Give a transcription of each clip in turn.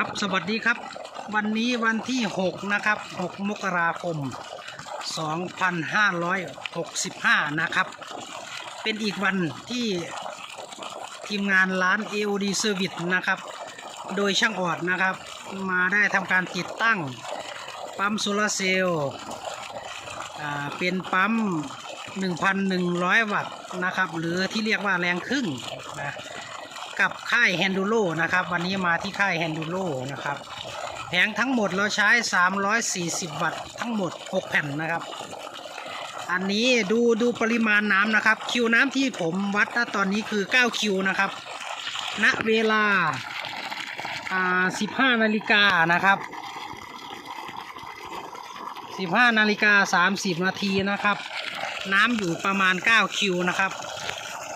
ครับสวัสดีครับ วันนี้วันที่ 6 นะครับ 6 มกราคม 2565 นะครับ เป็นอีกวันที่ทีมงานร้าน AOD Service นะครับ โดยช่างออดนะครับ มาได้ทำการติดตั้ง ปั๊มโซลาร์เซลล์เป็นปั๊ม 1,100 วัตต์นะครับ หรือที่เรียกว่าแรงครึ่งนะ กับค่ายแฮนดูโ o นะครับ วันนี้มาที่ค่ายแฮนดูโ o นะครับแผงทั้งหมดเราใช้ 340 วัตต์ทั้งหมด 6 แผ่นนะครับ อันนี้ดูดูปริมาณน้ำนะครับ คิวน้ำที่ผมวัดตอนนี้คือ 9 คิวนะครับ ณ เวลาอ่า15 นาฬิกานะครับ 15 นาฬิกา 30 นาทีนะครับ น้ำอยู่ประมาณ 9 คิวนะครับ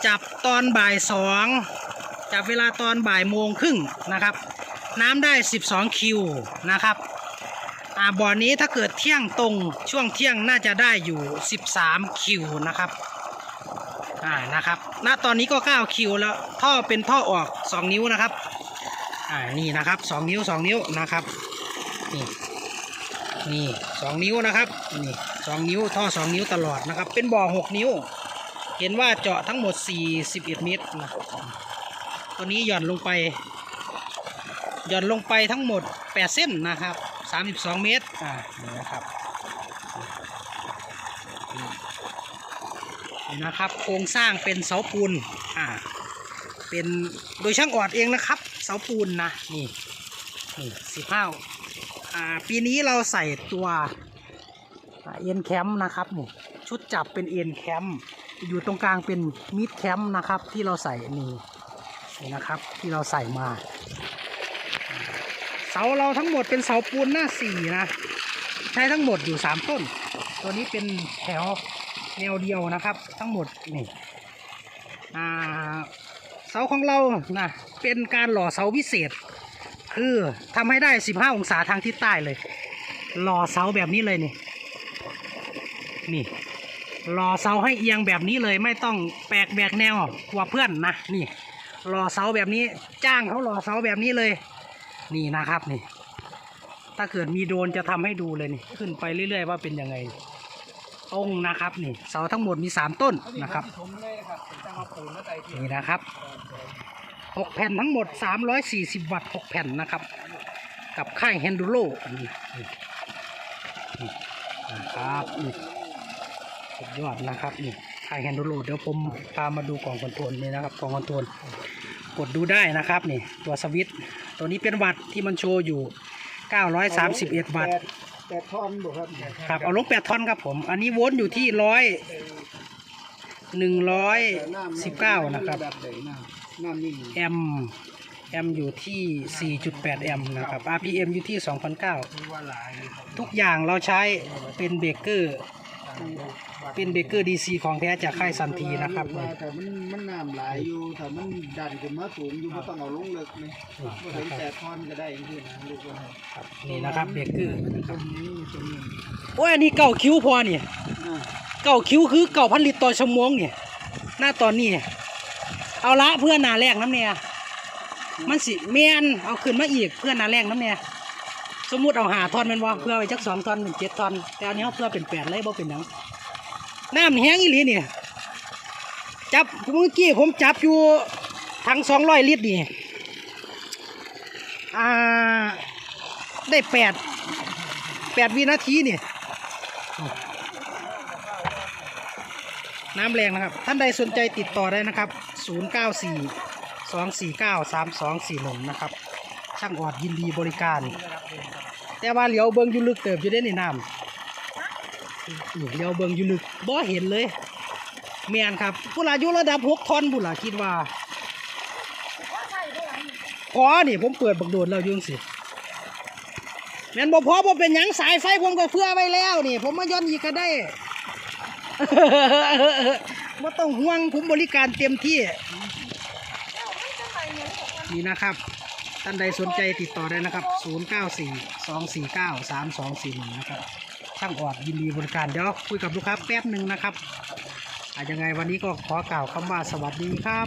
จับตอนบ่าย 2 จับเวลาตอนบ่ายโมงครึ่งนะครับ น้ำได้ 12 คิวนะครับอ่าบ่อนี้ถ้าเกิดเที่ยงตรงช่วงเที่ยงน่าจะได้อยู่ 13 คิวนะครับอ่านะครับณตอนนี้ก็ 9 คิวแล้วท่อเป็นท่อออก 2 นิ้วนะครับอ่านี่นะครับ 2 นิ้ว 2 นิ้วนะครับนี่นี่สองนิ้วนะครับนี่สองนิ้วท่อสองนิ้วตลอดนะครับ เป็นบ่อหกนิ้ว เห็นว่าเจาะทั้งหมด41เมตรนะ ตัวนี้หย่อนลงไป หย่อนลงไปทั้งหมด 8 เส้นนะครับ 32 เมตรอ่านี่นะครับนี่นะครับ โครงสร้างเป็นเสาปูนอ่าเป็นโดยช่างออดเองนะครับ เสาปูนนะนี่นี่สิบห้าอ่าปีนี้เราใส่ตัวเอ็นแคมนะครับนี่ชุดจับเป็นเอ็นแคมอยู่ตรงกลางเป็นมิดแคมนะครับ ที่เราใส่นี่ นี่นะครับที่เราใส่มา เสาเราทั้งหมดเป็นเสาปูนหน้าสี่นะ ใช้ทั้งหมดอยู่สามต้น ตัวนี้เป็นแถวแนวเดียวนะครับ ทั้งหมดนี่เสาของเรานะเป็นการหล่อเสาพิเศษ คือทำให้ได้ 15 องศาทางทิศใต้เลย หล่อเสาแบบนี้เลยนี่นี่หล่อเสาให้เอียงแบบนี้เลยไม่ต้องแปลกแบกแนวกว่าเพื่อนนะนี่ หล่อเสาแบบนี้จ้างเขาหล่อเสาแบบนี้เลย นี่นะครับนี่ ถ้าเกิดมีโดรนจะทำให้ดูเลยนี่ ขึ้นไปเรื่อย ๆ ว่าเป็นยังไงตรงนะครับนี่เสาทั้งหมดมีสามต้นนะครับนี่นะครับหกแผ่นทั้งหมด340วัตต์6แผ่นนะครับ กับค่ายแฮนดูโลนี่นี่นี่นะครับนี่สุดยอดนะครับนี่ค่ายแฮนดูโลเดี๋ยวผมพามาดูกล่องคอนโทรลนี่นะครับกล่องคอนโทรล กดดูได้นะครับนี่ตัวสวิตช์ตัวนี้เป็นวัตต์ที่มันโชว์อยู่ 931 วัตต์แปดทอนบ่ครับครับเอาลง8ทอนครับผม อันนี้โวลต์อยู่ที่ร้อยหนึ่งร้อยสิบเก้านะครับแอมแอมอยู่ที่ 4.8 แอมป์นะครับ RPM อยู่ที่ 2,009คือว่าทุกอย่างเราใช้เป็นเบเกอร์ เป็นเบเกอร์ DC ของแท้จากค่ายซันทีนะครับว่าแต่มันมันน้ำหลายอยู่แต่มันดันขึ้นมาสูงอยู่ไม่ต้องเอาลงเลิกเลยบ่ถึงแปดท่อนก็ได้จริงๆนะลูกว่าครับนี่นะครับเบเกอร์นะคตรรับงนี้ตรงนี้โอ้ยอันนี้เก่าคิ้วพอนี่อ่าเก่าคิ้วคือเก่าพันลิตรต่อชั่วโมงเนี่ยหน้าตอนนี้เอาละเพื่อนหนาแรกน้ำเนี่ยมันสิเมียนเอาขึ้นมาอีกเพื่อนหนาแรกน้ำเนี่ย สมมติเอาหาทอนแมันว่าเพื่อไปจักสองทอนเป็นเจ็ดทอน แต่อันนี้เขาเพื่อเป็นแปดเลยบ่เป็นหยังน้ำแห้งอีหลีเนี่ยจับเมื่อกี้ผมจับอยู่ถังสองร้อยลิตรนี่อ่าได้แปดแปดวินาทีเนี่ยน้ำแรงนะครับ ท่านใดสนใจติดต่อได้นะครับ 094 249 3241 นะครับ ช่างออดยินดีบริการ แต่ว่าเหลียวเบิงอยุลึกเติบอยู่ได้ในน้ำเหลียวเบิงอยุลึกบ่เห็นเลยเมียนครับผู้ลายุระดับหกทอนผู้ลาคิดว่าพอนี่ผมเปิดบักโดดแล้วอยุ่งสิแมนบ่พอบ่เป็นยังสายไฟผมก็เพื่อไว้แล้วนี่ ผมมาย้อนอีกก็ได้ไม่ต้องห่วงผมบริการเต็มที่นี่นะครับ ท่านใดสนใจติดต่อได้นะครับ 094 249 3241 นะครับช่างออดยินดีบริการ เดี๋ยวคุยกับลูกค้าแป๊บหนึ่งนะครับอาจยังไงวันนี้ก็ขอกล่าวคำว่าสวัสดีครับ